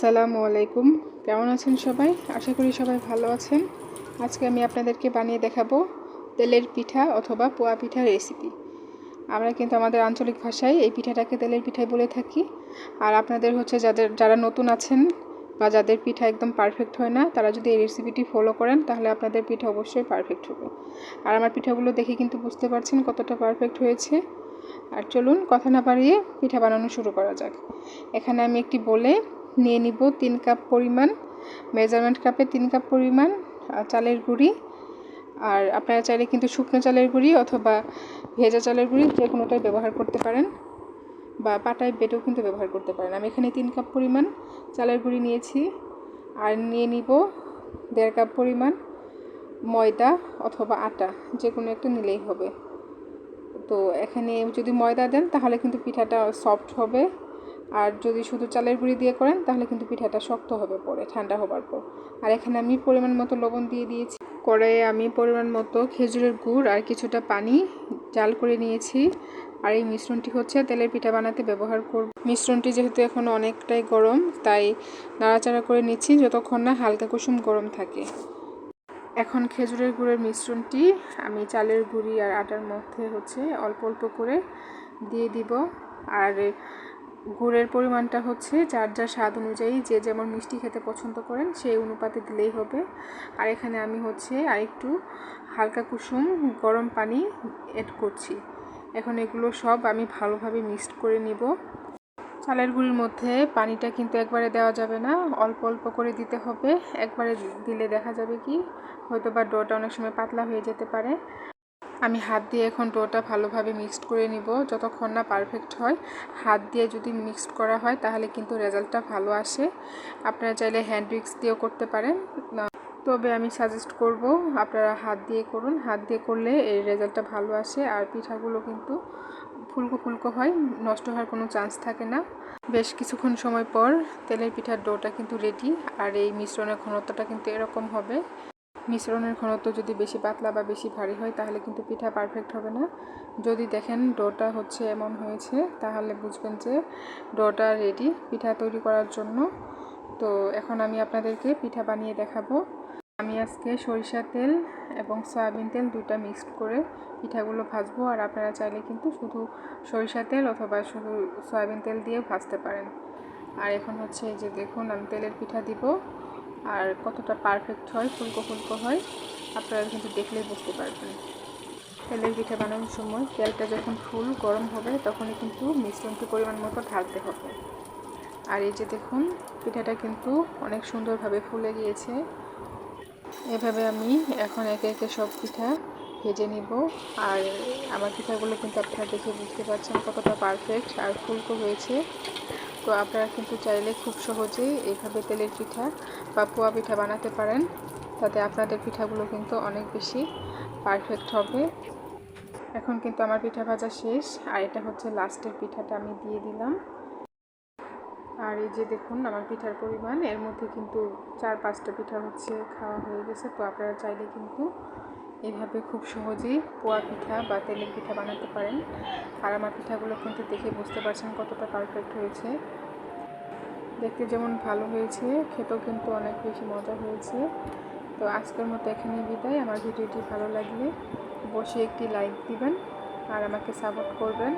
আসসালামু আলাইকুম। কেমন আছেন সবাই? আশা করি সবাই ভালো আছেন। আজকে আমি আপনাদেরকে বানিয়ে দেখাবো তেলের পিঠা অথবা পোয়া পিঠার রেসিপি আমরা কিন্তু আমাদের আঞ্চলিক ভাষায় এই পিঠাটাকে তেলের পিঠাই বলে থাকি। আর আপনাদের হচ্ছে যাদের, যারা নতুন আছেন বা যাদের পিঠা একদম পারফেক্ট হয় না, তারা যদি এই রেসিপিটি ফলো করেন, তাহলে আপনাদের পিঠা অবশ্যই পারফেক্ট হবে। আর আমার পিঠাগুলো দেখে কিন্তু বুঝতে পারছেন কতটা পারফেক্ট হয়েছে। আর চলুন কথা না বাড়িয়ে পিঠা বানানো শুরু করা যাক। এখানে আমি একটি বলে নিয়ে নিব তিন কাপ পরিমাণ, মেজারমেন্ট কাপে তিন কাপ পরিমাণ চালের গুঁড়ি। আর আপনারা চাইলে কিন্তু শুকনো চালের গুঁড়ি অথবা ভেজা চালের গুঁড়ি যে কোনোটাই ব্যবহার করতে পারেন বা পাটায় বেটেও কিন্তু ব্যবহার করতে পারেন। আমি এখানে তিন কাপ পরিমাণ চালের গুঁড়ি নিয়েছি। আর নিয়ে নিব দেড় কাপ পরিমাণ ময়দা অথবা আটা, যে কোনো একটা নিলেই হবে। তো এখানে যদি ময়দা দেন তাহলে কিন্তু পিঠাটা সফট হবে। আর যদি শুধু চালের গুঁড়ি দিয়ে করেন, তাহলে কিন্তু পিঠাটা শক্ত হবে পরে, ঠান্ডা হবার পর। আর এখানে আমি পরিমাণ মতো লবণ দিয়ে দিয়েছি। কড়াইয়ে আমি পরিমাণ মতো খেজুরের গুড় আর কিছুটা পানি জাল করে নিয়েছি। আর এই মিশ্রণটি হচ্ছে তেলের পিঠা বানাতে ব্যবহার করব। মিশ্রণটি যেহেতু এখন অনেকটাই গরম, তাই নাড়াচাড়া করে নিচ্ছি যতক্ষণ না হালকা কুসুম গরম থাকে। এখন খেজুরের গুড়ের মিশ্রণটি আমি চালের গুঁড়ি আর আটার মধ্যে হচ্ছে অল্প অল্প করে দিয়ে দিব। আর গুড়ের পরিমাণটা হচ্ছে যার যার স্বাদ অনুযায়ী যে যেমন মিষ্টি খেতে পছন্দ করেন সেই অনুপাতে দিলেই হবে। আর এখানে আমি হচ্ছে আরেকটু হালকা কুসুম, গরম পানি অ্যাড করছি। এখন এগুলো সব আমি ভালোভাবে মিক্সড করে নিব। চালের গুঁড়ির মধ্যে পানিটা কিন্তু একবারে দেওয়া যাবে না, অল্প অল্প করে দিতে হবে। একবারে দিলে দেখা যাবে কি হয়তো বা ডোটা অনেক সময় পাতলা হয়ে যেতে পারে। আমি হাত দিয়ে এখন ডোটা ভালোভাবে মিক্সড করে নিব। যতক্ষণ না পারফেক্ট হয়, হাত দিয়ে যদি মিক্সড করা হয়, তাহলে কিন্তু রেজাল্টটা ভালো আসে। আপনারা চাইলে হ্যান্ড উইক্স দিয়েও করতে পারেন। তবে আমি সাজেস্ট করব, আপনারা হাত দিয়ে করুন। হাত দিয়ে করলে এই রেজাল্টটা ভালো আসে আর পিঠাগুলো কিন্তু ফুলকো ফুলকো হয়, নষ্ট হওয়ার কোনো চান্স থাকে না। বেশ কিছুক্ষণ সময় পর তেলের পিঠার ডোটা কিন্তু রেডি আর এই মিশ্রণের ঘনত্বটা কিন্তু এরকম হবে। মিশ্রণের ঘনত্ব যদি বেশি পাতলা বা বেশি ভারী হয়, তাহলে কিন্তু পিঠা পারফেক্ট হবে না। যদি দেখেন ডোটা হচ্ছে এমন হয়েছে, তাহলে বুঝবেন যে ডোটা রেডি পিঠা তৈরি করার জন্য। তো এখন আমি আপনাদেরকে পিঠা বানিয়ে দেখাবো। আমি আজকে সরিষার তেল এবং সয়াবিন তেল দুটা মিক্সড করে পিঠাগুলো ভাজবো, আর আপনারা চাইলে কিন্তু শুধু সরিষা তেল অথবা শুধু সয়াবিন তেল দিয়েও ভাজতে পারেন। আর এখন হচ্ছে যে দেখুন, আমি তেলের পিঠা দিব। আর কতটা পারফেক্ট হয়, ফুলকো ফুলকো হয়, আপনারা কিন্তু দেখলেই বুঝতে পারবেন। তেলের পিঠা বানানোর সময় তেলটা যখন ফুল গরম হবে, তখনই কিন্তু মিশ্রণটি পরিমাণ মতো ঢালতে হবে। আর এই যে দেখুন, পিঠাটা কিন্তু অনেক সুন্দরভাবে ফুলে গিয়েছে। এভাবে আমি এখন একে একে সব পিঠা ভেজে নিব। আর আমার পিঠাগুলো কিন্তু আপনারা দেখে বুঝতে পারছেন কতটা পারফেক্ট আর ফুলকো হয়েছে। তো আপনারা কিন্তু চাইলে খুব সহজেই এইভাবে তেলের পিঠা বা পোয়া পিঠা বানাতে পারেন। তাতে আপনাদের পিঠাগুলো কিন্তু অনেক বেশি পারফেক্ট হবে। এখন কিন্তু আমার পিঠা ভাজা শেষ, আর এটা হচ্ছে লাস্টের পিঠাটা আমি দিয়ে দিলাম। আর এই যে দেখুন আমার পিঠার পরিমাণ, এর মধ্যে কিন্তু চার পাঁচটা পিঠা হচ্ছে, খাওয়া হয়ে গেছে। তো আপনারা চাইলে কিন্তু এভাবে খুব সহজেই পোয়া পিঠা বা তেলের পিঠা বানাতে পারেন। আর আমার পিঠাগুলো কিন্তু দেখে বুঝতে পারছেন কতটা পারফেক্ট হয়েছে। দেখতে যেমন ভালো হয়েছে, খেতেও কিন্তু অনেক বেশি মজা হয়েছে। তো আজকের মতো এখানে বিদায়। আমার ভিডিওটি ভালো লাগলে বসে একটি লাইক দিবেন আর আমাকে সাপোর্ট করবেন।